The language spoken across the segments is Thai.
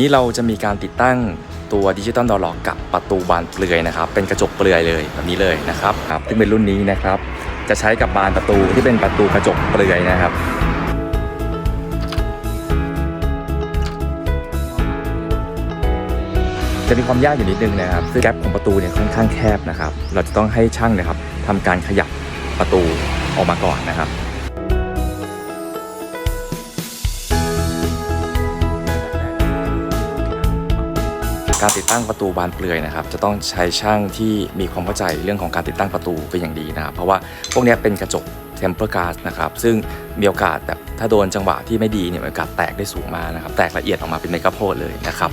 นี้เราจะมีการติดตั้งตัวดิจิตอลดอลล็อกกับประตูบานเปลือยนะครับ เป็นกระจกเปลือยเลยแบบนี้เลยนะครับครับซึ่งเป็นรุ่นนี้นะครับ จะใช้กับบานประตูที่เป็นประตูกระจกเปลือยนะครับจะมีความยากอยู่นิดนึงนะครับซึ่งแกลบของประตูเนี่ยค่อนข้างแคบนะครับ เราจะต้องให้ช่างนะครับทำการขยับประตูออกมาก่อนนะครับ การติดตั้งประตูบานเปลือยนะครับจะต้องใช้ช่างที่มีความเข้าใจเรื่องของการติดตั้งประตูเป็นอย่างดีนะครับเพราะว่าพวกนี้เป็นกระจกเทมเปอร์การ์นะครับซึ่งมีโอกาสแบบถ้าโดนจังหวะที่ไม่ดีเนี่ยมีโอกาสแตกได้สูงมากนะครับแตกละเอียดออกมาเป็นเมกะโพดเลยนะครับ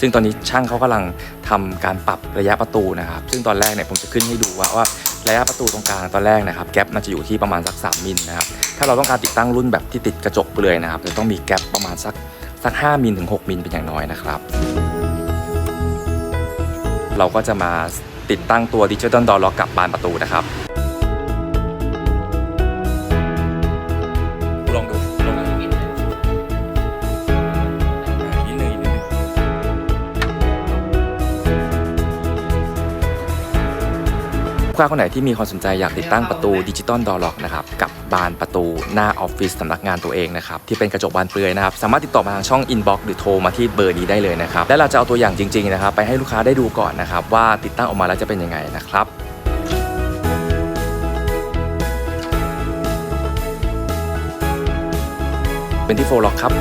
ซึ่งตอนนี้ช่างเขากำลังทำการปรับระยะประตูนะครับ ซึ่งตอนแรกเนี่ยผมจะขึ้นให้ดูว่าว่าระยะประตูตรงกลางตอนแรกนะครับแก๊ปมันจะอยู่ที่ประมาณสัก 3มิลนะครับถ้าเราต้องการติดตั้งรุ่นแบบที่ติดกระจกเปลือยนะครับจะต้องมีแก๊ปประมาณสักสัก5มิลถึง 6มิลเป็นอย่างน้อยนะครับ เราก็จะมาติดตั้งตัวดิจิตอลดอล็อกกับบานประตูนะครับ ค้าคนไหนที่มีความสนใจอยากติดตั้งประตูดิจิตอลดอล็อกนะครับกับบานประตูหน้าออฟฟิศสำนักงานตัวเองนะครับที่เป็นกระจกบานเปลือยนะครับสามารถติดต่อมาทางช่องอินบ็อกซ์หรือโทรมาที่เบอร์นี้ได้เลยนะครับและเราจะเอาตัวอย่างจริงๆนะครับไปให้ลูกค้าได้ดูก่อนนะครับว่าติดตั้งออกมาแล้วจะเป็นยังไงนะครับเป็นที่โฟล็อกครับ